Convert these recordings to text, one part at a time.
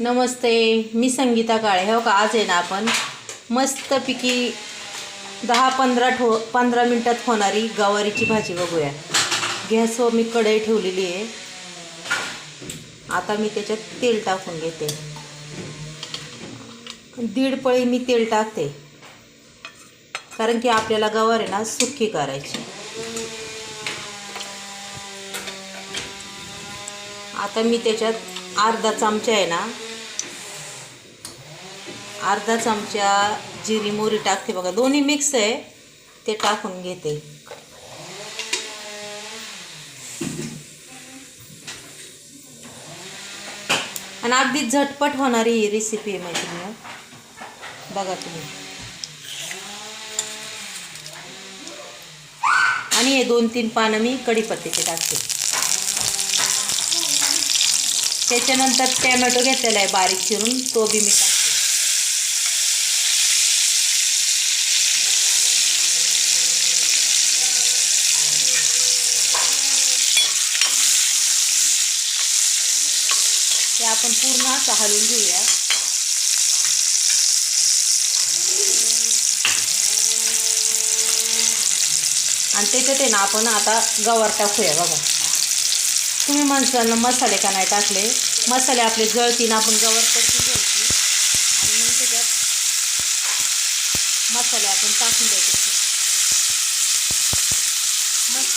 नमस्ते मी संगीता काळे. हो का आज आहे ना आपण मस्तपैकी दहा पंधरा ठो पंधरा मिनटात होणारी गवारीची भाजी बघूया. गॅसवर मी कढई ठेवलेली आहे. आता मी त्याच्यात तेल टाकून घेते. दीड पळी मी तेल टाकते. कारण की आपल्याला गवार आहे ना सुक्की करायची. आता मी त्याच्यात अर्धा चमचा आहे ना अर्धा चमचा जिरी मोरी टाकते बघा. दोन्ही मिक्स आहे. ते टाकून घेते. आणि अगदी झटपट होणारी ही रेसिपी आहे मैत्रिणी. बघा तुम्ही. आणि हे दोन तीन पानं मी कढीपत्त्याचे टाकते. त्याच्यानंतर टॅमॅटो घेतलेला आहे बारीक चिरून. तो बी मी टाकते. हे आपण पूर्ण असं हलवून घेऊया. आणि त्याच्यात आहे ना आपण आता गवार टाकूया बघा. तुम्ही माणसांना मसाले का नाही टाकले? मसाले आपले जळतीन आपण गवार परतून घ्यायची. आणि मग त्याच्यात मसाले आपण टाकून द्यायचे.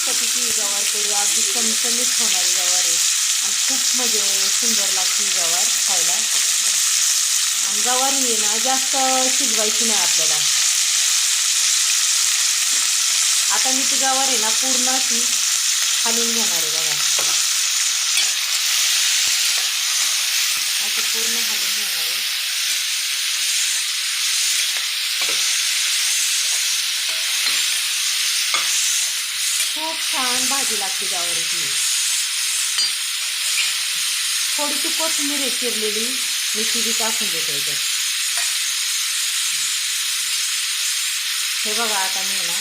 किती गवार करू. अगदी कमी कमीच होणारी गवार आहे. खूप म्हणजे सुंदर लागते गवार खायला. आणि गवार ही ना जास्त शिजवायची नाही आपल्याला. आता मी ती गवार आहे ना पूर्ण अशी खालून घेणार आहे बघा. अशी पूर्ण खालून घेणार आहे. खूप छान भाजी लागते गवारीची. थोडीशी कोथिंबीर आहे चिरलेली मी ती बी टाकून देते याच्यात. हे बघा आता मी ना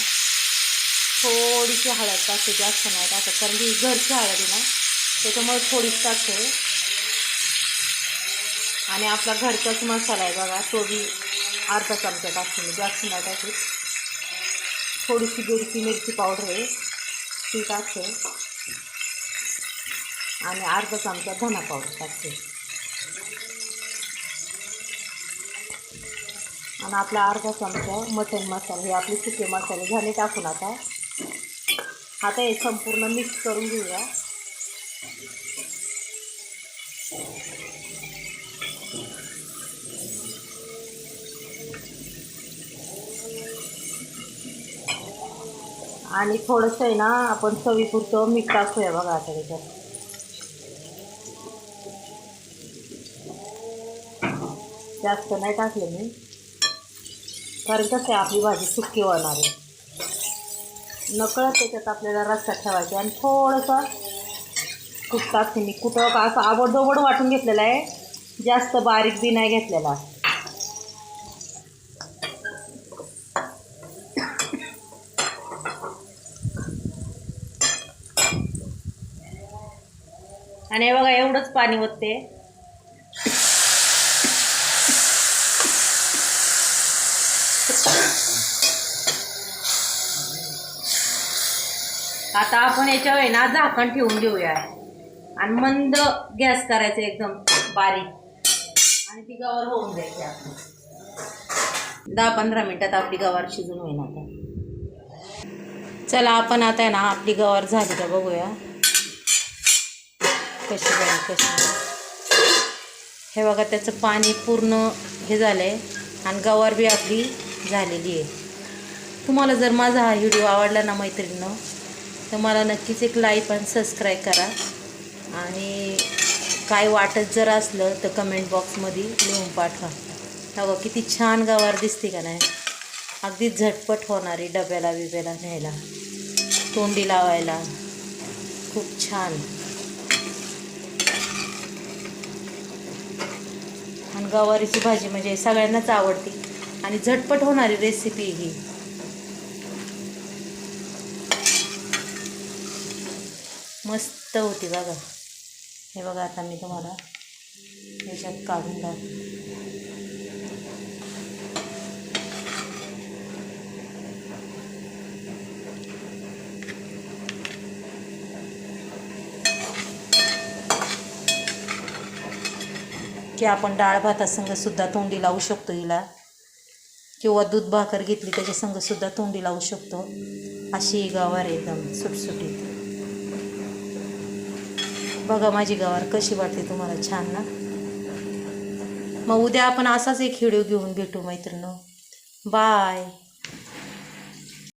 थोडीशी हळद टाकते जास्त नाही टाकत कारण की घरची हळद आहे ना त्याच्यामुळे थोडीच टाकते. आणि आपला घरचाच मसाला आहे बघा तो बी अर्धा चमचा टाकते मी जास्त नाही टाकते. थोडीशी बेडकी मिरची पावडर आहे ती टाकते. आणि अर्धा चमचा धना पावडर टाकते. आणि आपला अर्धा चमचा मटन मसाला हे आपले सुके मसाले झाले टाकून आता. आता हे संपूर्ण मिक्स करून घेऊया. आणि थोडंसं आहे ना आपण चवीपुरतं मीठ टाकूया बघा आता त्याच्यात. जास्त नाही टाकले मी. कारण कसं आहे आपली भाजी सुकी होणार आहे. नकळत त्याच्यात आपल्याला रस्सा ठेवायचा आणि थोडंसं खूप टाकते मी. कुठं का असं आवडदोबड वाटून घेतलेलं आहे. जास्त बारीक बी नाही घेतलेला. आणि हे बघा एवढंच पाणी ओतते. आता आपण याच्यावर ना झाकण ठेवून घेऊया आणि मंद गॅस करायचा एकदम बारीक. आणि ती गवार होऊन द्यायची आपण दहा पंधरा मिनटात आपली गवार शिजून होईल आता. चला आपण आता आहे ना आपली गवार झाली का बघूया. कशी झाली कशी हे बघा त्याचं पाणी पूर्ण हे झालं आहे आणि गवार बी आपली झालेली आहे. तुम्हाला जर माझा हा व्हिडिओ आवडला ना मैत्रिणीनं तर मला नक्कीच एक लाईक आणि सबस्क्राईब करा. आणि काय वाटत जर असलं तर कमेंट बॉक्समध्ये लिहून पाठवा. हवं किती छान गवार दिसते का नाही? अगदी झटपट होणारी डब्याला बिब्याला न्यायला तोंडी लावायला. खूप छान. आणि गवारीची भाजी म्हणजे सगळ्यांनाच आवडती. आणि झटपट होणारी रेसिपी ही. मस्त होती बघा. हे बघा आता मी तुम्हाला याच्यात काढून टाक की आपण डाळ भातासंग सुद्धा तोंडी लावू शकतो हिला. किंवा दूध भाकर घेतली त्याच्या सुद्धा तोंडी लावू शकतो. अशी ही गावार आहे एकदम सुटसुटीत. बघा माझी गवार कशी वाटते तुम्हाला छान ना? मग उद्या आपण असाच एक व्हिडिओ घेऊन भेटू मैत्रिणी बाय.